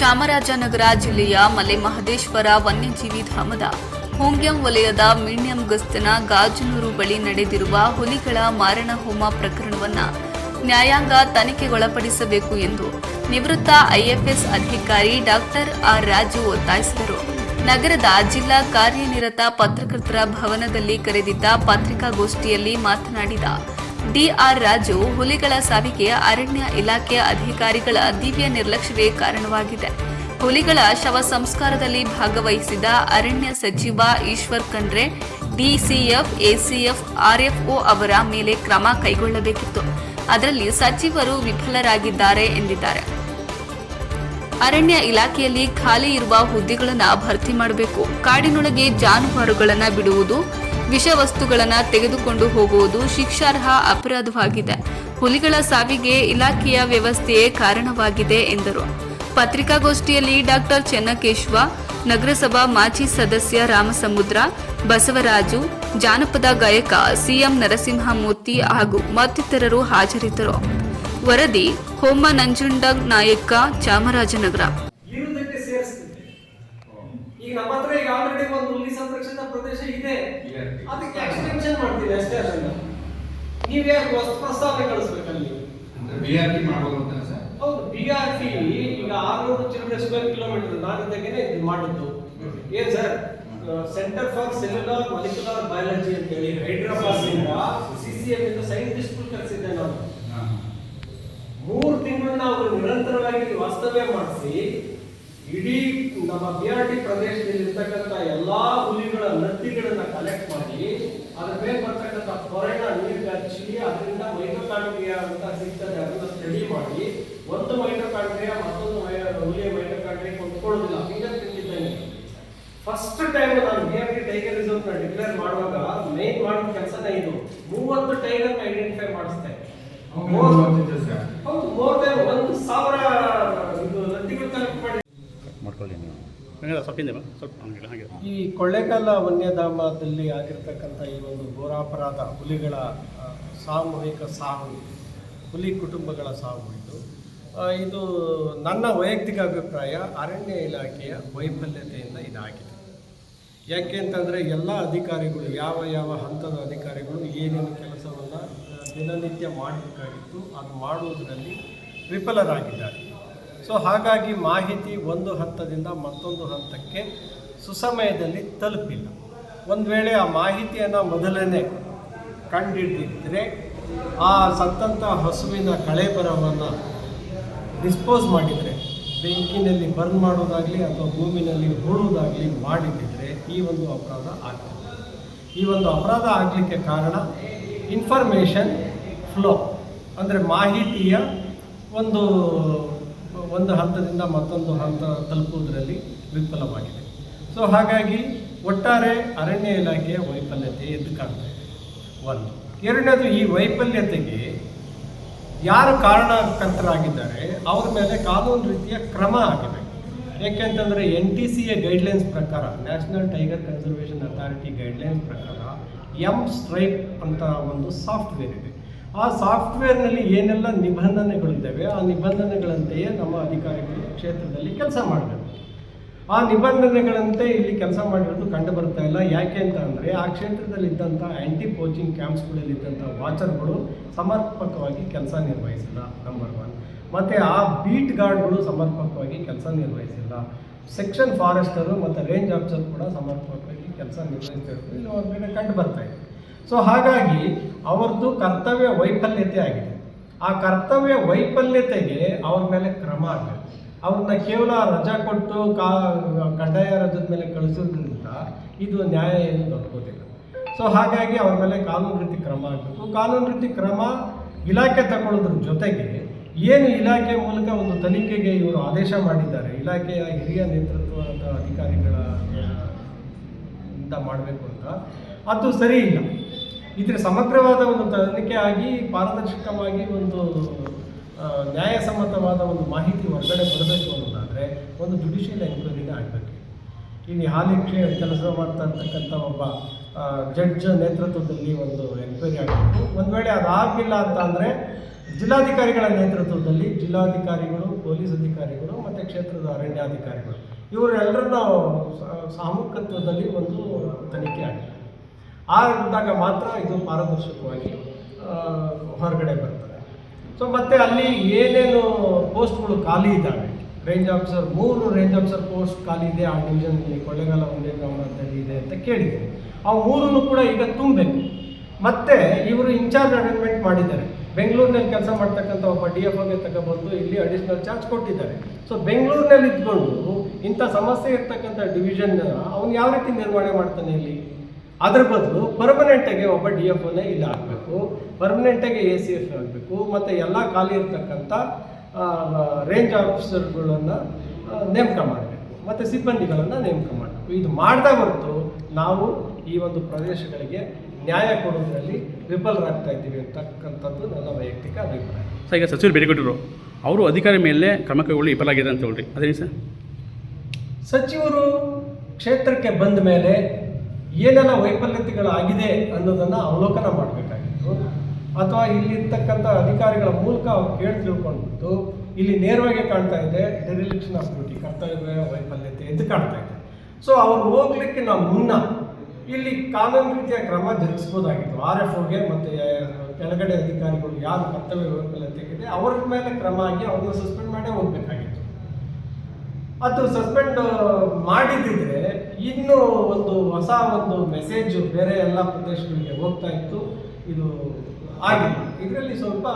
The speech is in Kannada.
ಚಾಮರಾಜನಗರ ಜಿಲ್ಲೆಯ ಮಲೆಮಹದೇಶ್ವರ ವನ್ಯಜೀವಿ ಧಾಮದ ಹೋಂಗ್ಯಂ ವಲಯದ ಮಿಣ್ಯಂ ಗಸ್ತಿನ ಗಾಜನೂರು ಬಳಿ ನಡೆದಿರುವ ಹುಲಿಗಳ ಮಾರಣ ಹೋಮ ಪ್ರಕರಣವನ್ನು ನ್ಯಾಯಾಂಗ ತನಿಖೆಗೊಳಪಡಿಸಬೇಕು ಎಂದು ನಿವೃತ್ತ ಐಎಫ್ಎಸ್ ಅಧಿಕಾರಿ ಡಾಕ್ಟರ್ ಆರ್ ರಾಜು ಒತ್ತಾಯಿಸಿದರು. ನಗರದ ಜಿಲ್ಲಾ ಕಾರ್ಯನಿರತ ಪತ್ರಕರ್ತರ ಭವನದಲ್ಲಿ ಕರೆದಿದ್ದ ಪತ್ರಿಕಾಗೋಷ್ಠಿಯಲ್ಲಿ ಮಾತನಾಡಿದ ಡಿಆರ್ ರಾಜು ಹುಲಿಗಳ ಸಾವಿಗೆ ಅರಣ್ಯ ಇಲಾಖೆಯ ಅಧಿಕಾರಿಗಳ ದಿವ್ಯ ನಿರ್ಲಕ್ಷ್ಯವೇ ಕಾರಣವಾಗಿದೆ. ಹುಲಿಗಳ ಶವ ಸಂಸ್ಕಾರದಲ್ಲಿ ಭಾಗವಹಿಸಿದ ಅರಣ್ಯ ಸಚಿವ Eshwar Khandre, DCF ACF RFO ಅವರ ಮೇಲೆ ಕ್ರಮ ಕೈಗೊಳ್ಳಬೇಕಿತ್ತು. ಅದರಲ್ಲಿ ಸಚಿವರು ವಿಫಲರಾಗಿದ್ದಾರೆ ಎಂದಿದ್ದಾರೆ. ಅರಣ್ಯ ಇಲಾಖೆಯಲ್ಲಿ ಖಾಲಿ ಇರುವ ಹುದ್ದೆಗಳನ್ನು ಭರ್ತಿ ಮಾಡಬೇಕು. ಕಾಡಿನೊಳಗೆ ಜಾನುವಾರುಗಳನ್ನು ಬಿಡುವುದು ವಿಷವಸ್ತುಗಳನ್ನು ತೆಗೆದುಕೊಂಡು ಹೋಗುವುದು ಶಿಕ್ಷಾರ್ಹ ಅಪರಾಧವಾಗಿದೆ. ಹುಲಿಗಳ ಸಾವಿಗೆ ಇಲಾಖೆಯ ವ್ಯವಸ್ಥೆಯೇ ಕಾರಣವಾಗಿದೆ ಎಂದರು. ಪತ್ರಿಕಾಗೋಷ್ಠಿಯಲ್ಲಿ ಡಾಕ್ಟರ್ ಚೆನ್ನಕೇಶ್ವ, ನಗರಸಭಾ ಮಾಜಿ ಸದಸ್ಯ ರಾಮಸಮುದ್ರ, ಬಸವರಾಜು, ಜಾನಪದ ಗಾಯಕ ಸಿಎಂ ನರಸಿಂಹಮೂರ್ತಿ ಹಾಗೂ ಮತ್ತಿತರರು ಹಾಜರಿದ್ದರು. ವರದಿ ಹೋಮ ನಂಜುಂಡ ನಾಯಕ ಚಾಮರಾಜನಗರ. ಈಗ ನಮ್ಮ ಹತ್ರ ಈಗ ಆಲ್ರೆಡಿ ಒಂದು ಹುಲಿ ಸಂರಕ್ಷಿತ ಪ್ರದೇಶ ಇದೆ. ಅದಕ್ಕೆ ಎಕ್ಸ್ಟೆನ್ಷನ್ ಮಾಡ್ತೀವಿ ಅಷ್ಟೇ ಅದನ್ನ. ನೀವೇ ಹೊಸ ಪ್ರಸ್ತಾವನೆ ಕಳಿಸ್ಬೇಕಲ್ಲಿ? ಬಿ ಆರ್ ಟಿ ಮಾಡ್ಬೋದು ಅಂತಾನೆ ಸರ್ ಹೌದು ಬಿ ಆರ್ ಟಿ ಈಗ ಆರ್ನೂರು ಚಿಲ್ಲರೆ ಸ್ಕ್ವೇರ್ ಕಿಲೋಮೀಟರ್ ನಾನಿದ್ದಾಗೇನೆ ಇದು ಮಾಡಿದ್ದು ಏನ್ sir centre for cellular molecular biology ಅಂತ ಹೇಳಿ ಹೈದರಾಬಾದ್ ಇಂದ ಸಿಸಿಎಂ ಇಂದ ಸೈಂಟಿಸ್ಟ್ ಕರೆಸಿದ್ದೆ ನಾನು ಮೂರು ತಿಂಗಳನ್ನ ಅವರು ನಿರಂತರವಾಗಿ ವಾಸ್ತವ್ಯ ಮಾಡಿಸಿ ಇಡೀ ನಮ್ಮ ಬಿ ಆರ್ ಟಿ ಪ್ರದೇಶದಲ್ಲಿ ಇರ್ತಕ್ಕಂಥ ಎಲ್ಲಾ ಹುಲಿಗಳ ನದಿಗಳನ್ನ ಕಲೆಕ್ಟ್ ಮಾಡಿ ಅದ್ರ ಮೇಲೆ ಬರ್ತಕ್ಕಂಥ ಕೊರೆನ ನೀರು ಹಚ್ಚಿ ಅದರಿಂದ ಮೈಟೋಕಾಂಡ್ರಿಯಾ ಅಂತ ಸಿಗ್ತದೆ ಅದನ್ನ ಸ್ಟಡಿ ಮಾಡಿ ಒಂದು ಮೈಟೋಕಾಂಡ್ರಿಯಾ ಮತ್ತೊಂದು ಹುಲಿಯ ಮೈಟೋಕಾಂಡ್ರಿಯಾ ಕೊಂಡ್ಕೊಳ್ಳೋದಿಲ್ಲ. ಫಿಂಗರ್ ತಿಳಿದಿದ್ದೇನೆ ಫಸ್ಟ್ ಟೈಮ್ ನಾನು ಬಿ ಆರ್ ಟಿ ಟೈಗರಿಸಮ್ ಡಿಕ್ಲೇರ್ ಮಾಡುವಾಗ ಮೇನ್ ಮಾಡಿದ ಕೆಲಸನೇ ಇದು. ಮೂವತ್ತು ಟೈಗರ್ ಐಡೆಂಟಿಫೈ ಮಾಡಿಸ್ತೇನೆ ಹೌದು ಮೋರ್ ದನ್ ಒಂದು ಸಾವಿರ ಇದು ನದಿಗಳು ಕಲೆಕ್ಟ್ ಮಾಡಿ ಮಾಡ್ಕೊಳ್ಳಿ ಸ್ವಲ್ಪ ಹಿಂದೆ ಸ್ವಲ್ಪ ಈ ಕೊಳ್ಳೇಗಾಲ ವನ್ಯಧಾಮದಲ್ಲಿ ಆಗಿರ್ತಕ್ಕಂಥ ಈ ಒಂದು ಘೋರಾಪರಾಧ ಹುಲಿಗಳ ಸಾಮೂಹಿಕ ಸಾವು, ಹುಲಿ ಕುಟುಂಬಗಳ ಸಾವು ಇದು. ಇದು ನನ್ನ ವೈಯಕ್ತಿಕ ಅಭಿಪ್ರಾಯ, ಅರಣ್ಯ ಇಲಾಖೆಯ ವೈಫಲ್ಯತೆಯಿಂದ ಇದಾಗಿದೆ. ಯಾಕೆ ಅಂತಂದರೆ ಎಲ್ಲ ಅಧಿಕಾರಿಗಳು, ಯಾವ ಯಾವ ಹಂತದ ಅಧಿಕಾರಿಗಳು ಏನೇನು ಕೆಲಸವನ್ನು ದಿನನಿತ್ಯ ಮಾಡಬೇಕಾಗಿತ್ತು, ಅದು ಮಾಡುವುದರಲ್ಲಿ ವಿಫಲರಾಗಿದ್ದಾರೆ. ಸೊ ಹಾಗಾಗಿ ಮಾಹಿತಿ ಒಂದು ಹಂತದಿಂದ ಮತ್ತೊಂದು ಹಂತಕ್ಕೆ ಸುಸಮಯದಲ್ಲಿ ತಲುಪಿಲ್ಲ. ಒಂದು ವೇಳೆ ಆ ಮಾಹಿತಿಯನ್ನು ಮೊದಲನೇ ಕಂಡಿಡಿದ್ರೆ ಆ ಸತ್ತಂಥ ಹಸುವಿನ ಕಳೆಬರವನ್ನು ಡಿಸ್ಪೋಸ್ ಮಾಡಿದರೆ, ಬೆಂಕಿನಲ್ಲಿ ಬರ್ನ್ ಮಾಡೋದಾಗಲಿ ಅಥವಾ ಭೂಮಿನಲ್ಲಿ ಹೂಡುವುದಾಗಲಿ ಮಾಡಿದ್ದರೆ ಈ ಒಂದು ಅಪರಾಧ ಆಗ್ತದೆ ಈ ಒಂದು ಅಪರಾಧ ಆಗಲಿಕ್ಕೆ ಕಾರಣ ಇನ್ಫಾರ್ಮೇಷನ್ ಫ್ಲೋ, ಅಂದರೆ ಮಾಹಿತಿಯ ಒಂದು ಒಂದು ಹಂತದಿಂದ ಮತ್ತೊಂದು ಹಂತ ತಲುಪುವುದರಲ್ಲಿ ವಿಫಲವಾಗಿದೆ. ಸೊ ಹಾಗಾಗಿ ಒಟ್ಟಾರೆ ಅರಣ್ಯ ಇಲಾಖೆಯ ವೈಫಲ್ಯತೆ ಎದ್ದು ಕಾಣ್ತಾ ಇದೆ. ಒಂದು. ಎರಡನೇದು, ಈ ವೈಫಲ್ಯತೆಗೆ ಯಾರು ಕಾರಣಕರ್ತರಾಗಿದ್ದಾರೆ, ಅವ್ರ ಮೇಲೆ ಕಾನೂನು ರೀತಿಯ ಕ್ರಮ ಆಗಬೇಕು. ಏಕೆಂತಂದರೆ N T C A guidelines ಪ್ರಕಾರ national tiger conservation authority guidelines ಪ್ರಕಾರ ಎಂ ಸ್ಟ್ರೈಪ್ ಅಂತ ಒಂದು ಸಾಫ್ಟ್ವೇರ್ ಇದೆ. ಆ ಸಾಫ್ಟ್ವೇರ್ನಲ್ಲಿ ಏನೆಲ್ಲ ನಿಬಂಧನೆಗಳಿದ್ದಾವೆ, ಆ ನಿಬಂಧನೆಗಳಂತೆಯೇ ನಮ್ಮ ಅಧಿಕಾರಿಗಳು ಕ್ಷೇತ್ರದಲ್ಲಿ ಕೆಲಸ ಮಾಡಬೇಕು. ಆ ನಿಬಂಧನೆಗಳಂತೆ ಇಲ್ಲಿ ಕೆಲಸ ಮಾಡಿರೋದು ಕಂಡು ಬರ್ತಾ ಇಲ್ಲ. ಯಾಕೆ ಅಂತ ಅಂದರೆ, ಆ ಕ್ಷೇತ್ರದಲ್ಲಿದ್ದಂಥ ಆ್ಯಂಟಿ ಕೋಚಿಂಗ್ ಕ್ಯಾಂಪ್ಸ್ಗಳಲ್ಲಿದ್ದಂಥ ವಾಚರ್ಗಳು ಸಮರ್ಪಕವಾಗಿ ಕೆಲಸ ನಿರ್ವಹಿಸಿಲ್ಲ ನಂಬರ್ ಒನ್ ಮತ್ತು ಆ ಬೀಟ್ ಗಾರ್ಡ್ಗಳು ಸಮರ್ಪಕವಾಗಿ ಕೆಲಸ ನಿರ್ವಹಿಸಿಲ್ಲ. ಸೆಕ್ಷನ್ ಫಾರೆಸ್ಟರು ಮತ್ತು ರೇಂಜ್ ಆಫೀಸರ್ ಕೂಡ ಸಮರ್ಪಕವಾಗಿ ಕೆಲಸ ನಿರ್ವಹಿಸಿರೋದು ಇಲ್ಲಿ ಕಂಡುಬರ್ತಾ ಕಂಡು ಬರ್ತಾ ಇದೆ. ಸೊ ಹಾಗಾಗಿ ಅವ್ರದ್ದು ಕರ್ತವ್ಯ ವೈಫಲ್ಯತೆ ಆಗಿದೆ ಆ ಕರ್ತವ್ಯ ವೈಫಲ್ಯತೆಗೆ ಅವ್ರ ಮೇಲೆ ಕ್ರಮ ಆಗಬೇಕು. ಅವ್ರನ್ನ ಕೇವಲ ರಜಾ ಕೊಟ್ಟು ಕಾ, ಕಡ್ಡಾಯ ರಜದ ಮೇಲೆ ಕಳಿಸೋದ್ರಿಂದ ಇದು ನ್ಯಾಯ ಏನು ದೊರಕೋದಿಲ್ಲ ಸೊ ಹಾಗಾಗಿ ಅವ್ರ ಮೇಲೆ ಕಾನೂನು ರೀತಿ ಕ್ರಮ ಆಗಬೇಕು. ಕಾನೂನು ರೀತಿ ಕ್ರಮ ಇಲಾಖೆ ತಗೊಳ್ಳೋದ್ರ ಜೊತೆಗೆ ಏನು ಇಲಾಖೆ ಮೂಲಕ ಒಂದು ತನಿಖೆಗೆ ಇವರು ಆದೇಶ ಮಾಡಿದ್ದಾರೆ, ಇಲಾಖೆಯ ಹಿರಿಯ ನೇತೃತ್ವದ ಅಧಿಕಾರಿಗಳ ಮಾಡಬೇಕು ಅಂತ, ಅದು ಸರಿ ಇಲ್ಲ. ಇದರ ಸಮಗ್ರವಾದ ಒಂದು ತನಿಖೆ ಆಗಿ ಪಾರದರ್ಶಕವಾಗಿ ಒಂದು ನ್ಯಾಯಸಮ್ಮತವಾದ ಒಂದು ಮಾಹಿತಿ ಹೊರಗಡೆ ಬರಬೇಕು ಅನ್ನೋದಾದರೆ ಒಂದು ಜುಡಿಷಿಯಲ್ ಎನ್ಕ್ವೈರಿನೇ ಆಗಬೇಕು. ಇಲ್ಲಿ ಹಾಲಿ ಕೆಲಸ ಮಾಡ್ತಾ ಇರ್ತಕ್ಕಂಥ ಒಬ್ಬ ಜಡ್ಜ್ ನೇತೃತ್ವದಲ್ಲಿ ಒಂದು ಎನ್ಕ್ವೈರಿ ಆಗಬೇಕು. ಒಂದು ವೇಳೆ ಅದಾಗಿಲ್ಲ ಅಂತ ಅಂದರೆ ಜಿಲ್ಲಾಧಿಕಾರಿಗಳ ನೇತೃತ್ವದಲ್ಲಿ ಜಿಲ್ಲಾಧಿಕಾರಿಗಳು, ಪೊಲೀಸ್ ಅಧಿಕಾರಿಗಳು ಮತ್ತು ಕ್ಷೇತ್ರದ ಅರಣ್ಯಾಧಿಕಾರಿಗಳು. ಇವರೆಲ್ಲರನ್ನ ಸಾಮೂಹಿಕತ್ವದಲ್ಲಿ ಒಂದು ತನಿಖೆ ಆಗಿದೆ ಆದಾಗ ಮಾತ್ರ ಇದು ಪಾರದರ್ಶಕವಾಗಿ ಹೊರಗಡೆ ಬರ್ತದೆ. ಸೊ ಮತ್ತೆ ಅಲ್ಲಿ ಏನೇನು ಪೋಸ್ಟ್ಗಳು ಖಾಲಿ ಇದ್ದಾವೆ. ರೇಂಜ್ ಆಫೀಸರ್ ಮೂರು ರೇಂಜ್ ಆಫೀಸರ್ ಪೋಸ್ಟ್ ಖಾಲಿ ಇದೆ, ಆ ಡಿವಿಷನ್ನಲ್ಲಿ ಕೊಳ್ಳೇಗಾಲ ಒಂದೇ ಗ್ರಾಮದಲ್ಲಿ ಇದೆ ಅಂತ ಕೇಳಿದೆ ಆ ಮೂರನ್ನು ಕೂಡ ಈಗ ತುಂಬಬೇಕು. ಮತ್ತೆ ಇವರು ಇನ್ಚಾರ್ಜ್ ಅರೇಂಜ್ಮೆಂಟ್ ಮಾಡಿದ್ದಾರೆ. ಬೆಂಗಳೂರಿನಲ್ಲಿ ಕೆಲಸ ಮಾಡ್ತಕ್ಕಂಥ ಒಬ್ಬ ಡಿ ಎಫ್ ಓಗೆ ತಗೊಬಂದು ಇಲ್ಲಿ ಅಡಿಷನಲ್ ಚಾರ್ಜ್ ಕೊಟ್ಟಿದ್ದಾರೆ. ಸೊ ಬೆಂಗಳೂರಿನಲ್ಲಿ ಇದ್ಕೊಂಡು ಇಂಥ ಸಮಸ್ಯೆ ಇರ್ತಕ್ಕಂಥ ಡಿವಿಷನ್ ಅವನು ಯಾವ ರೀತಿ ನಿರ್ವಹಣೆ ಮಾಡ್ತಾನೆ ಇಲ್ಲಿ? ಅದ್ರ ಬದಲು ಪರ್ಮನೆಂಟಾಗಿ ಒಬ್ಬ ಡಿ ಎಫ್ ಒನೇ ಇಲ್ಲಿ ಆಗಬೇಕು ಪರ್ಮನೆಂಟಾಗಿ ಎ ಸಿ ಎಫ್ ಆಗಬೇಕು ಮತ್ತು ಎಲ್ಲ ಖಾಲಿ ಇರತಕ್ಕಂಥ ರೇಂಜ್ ಆಫೀಸರ್ಗಳನ್ನು ನೇಮಕ ಮಾಡಬೇಕು. ಮತ್ತು ಸಿಬ್ಬಂದಿಗಳನ್ನು ನೇಮಕ ಮಾಡಬೇಕು. ಇದು ಮಾಡದೇ ಹೊರತು ನಾವು ಈ ಒಂದು ಪ್ರದೇಶಗಳಿಗೆ ನ್ಯಾಯ ಕೊಡೋದ್ರಲ್ಲಿ ವಿಫಲರಾಗ್ತಾ ಇದ್ದೀವಿ ಅಂತಕ್ಕಂಥದ್ದು ನನ್ನ ವೈಯಕ್ತಿಕ ಅಭಿಪ್ರಾಯ. ಸರ್ ಈಗ ಸಚಿವರು ಭೇಟಿ ಕೊಟ್ಟರು ಅವರು ಅಧಿಕಾರ ಮೇಲೆ ಕ್ರಮ ಕೈಗೊಳ್ಳಿ ವಿಫಲಾಗಿದೆ ಅಂತ ಹೇಳ್ರಿ. ಅದೇ ಸರ್? ಸಚಿವರು ಕ್ಷೇತ್ರಕ್ಕೆ ಬಂದ ಮೇಲೆ ಏನೆಲ್ಲ ವೈಫಲ್ಯತೆಗಳಾಗಿದೆ ಅನ್ನೋದನ್ನು ಅವಲೋಕನ ಮಾಡಬೇಕಾಗಿತ್ತು. ಅಥವಾ ಇಲ್ಲಿರ್ತಕ್ಕಂಥ ಅಧಿಕಾರಿಗಳ ಮೂಲಕ ಅವ್ರು ಕೇಳಿ ತಿಳ್ಕೊಂಡ್ಬಿಟ್ಟು ಇಲ್ಲಿ ನೇರವಾಗಿ ಕಾಣ್ತಾ ಇದೆ ಡೆರಿಲಿಕ್ಷನ್ ಆಫ್ ಡ್ಯೂಟಿ ಕರ್ತವ್ಯ, ವೈಫಲ್ಯತೆ ಎಂದು ಕಾಣ್ತಾ ಇದೆ. ಸೊ ಅವ್ರು ಹೋಗ್ಲಿಕ್ಕೆ ನಾವು ಮುನ್ನ ಇಲ್ಲಿ ಕಾನೂನು ರೀತಿಯ ಕ್ರಮ ಜರುಗಿಸ್ಬೋದಾಗಿತ್ತು. ಆರ್ ಎಫ್ ಓಗೆ ಮತ್ತು ಕೆಳಗಡೆ ಅಧಿಕಾರಿಗಳು ಯಾರು ಕರ್ತವ್ಯ ವೈಫಲ್ಯತೆಗಿದೆ ಅವ್ರ ಮೇಲೆ ಕ್ರಮ ಆಗಿ ಅವ್ರನ್ನ ಸಸ್ಪೆಂಡ್ ಮಾಡೇ ಹೋಗ್ಬೇಕಾಗಿತ್ತು. ಅದು ಸಸ್ಪೆಂಡ್ ಮಾಡಿದ್ದಿದ್ರೆ ಇನ್ನು ಒಂದು ಹೊಸ ಒಂದು ಮೆಸೇಜ್ ಬೇರೆ ಎಲ್ಲ ಪ್ರದೇಶಗಳಿಗೆ ಹೋಗ್ತಾ ಇತ್ತು. ಇದು ಆಗಿದೆ. ಇದರಲ್ಲಿ ಸ್ವಲ್ಪ